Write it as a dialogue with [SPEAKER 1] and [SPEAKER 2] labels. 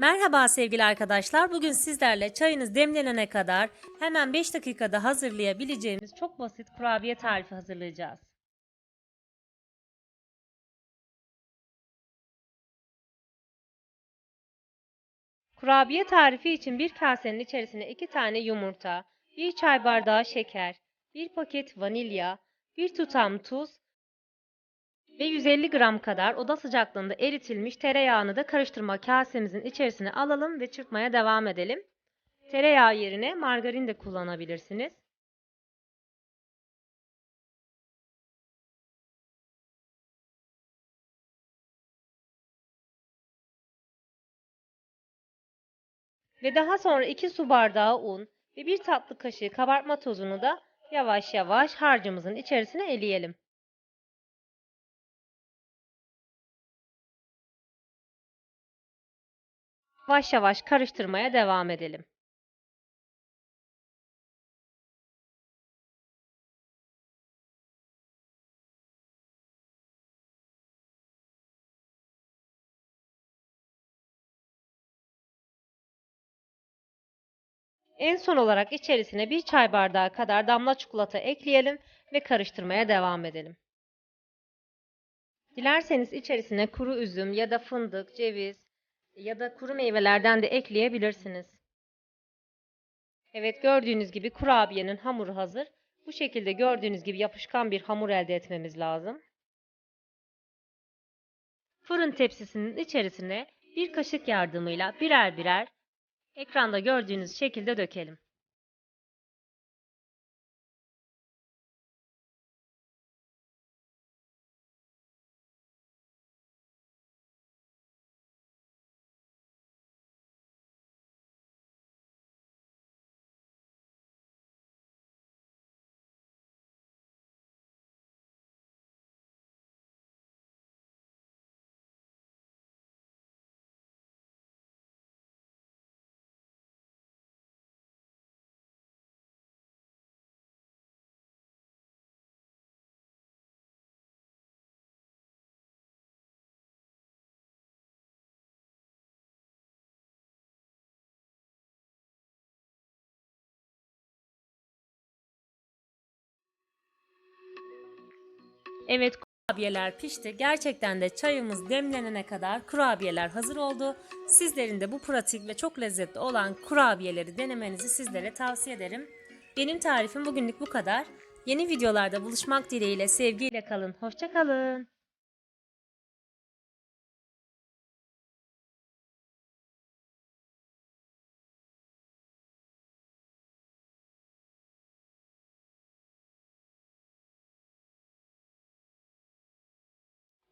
[SPEAKER 1] Merhaba sevgili arkadaşlar. Bugün sizlerle çayınız demlenene kadar hemen 5 dakikada hazırlayabileceğimiz çok basit kurabiye tarifi hazırlayacağız. Kurabiye tarifi için bir kasenin içerisine 2 tane yumurta, 1 çay bardağı şeker, 1 paket vanilya, 1 tutam tuz ve 150 gram kadar oda sıcaklığında eritilmiş tereyağını da karıştırma kasemizin içerisine alalım ve çırpmaya devam edelim. Tereyağı yerine margarin de kullanabilirsiniz. Ve daha sonra 2 su bardağı un ve 1 tatlı kaşığı kabartma tozunu da yavaş yavaş harcımızın içerisine eleyelim. Yavaş yavaş karıştırmaya devam edelim. En son olarak içerisine bir çay bardağı kadar damla çikolata ekleyelim ve karıştırmaya devam edelim. Dilerseniz içerisine kuru üzüm ya da fındık, ceviz ya da kuru meyvelerden de ekleyebilirsiniz. Evet gördüğünüz gibi kurabiyenin hamuru hazır. Bu şekilde gördüğünüz gibi yapışkan bir hamur elde etmemiz lazım. Fırın tepsisinin içerisine bir kaşık yardımıyla birer birer ekranda gördüğünüz şekilde dökelim. Evet kurabiyeler pişti. Gerçekten de çayımız demlenene kadar kurabiyeler hazır oldu. Sizlerin de bu pratik ve çok lezzetli olan kurabiyeleri denemenizi sizlere tavsiye ederim. Benim tarifim bugünlük bu kadar. Yeni videolarda buluşmak dileğiyle sevgiyle kalın. Hoşçakalın.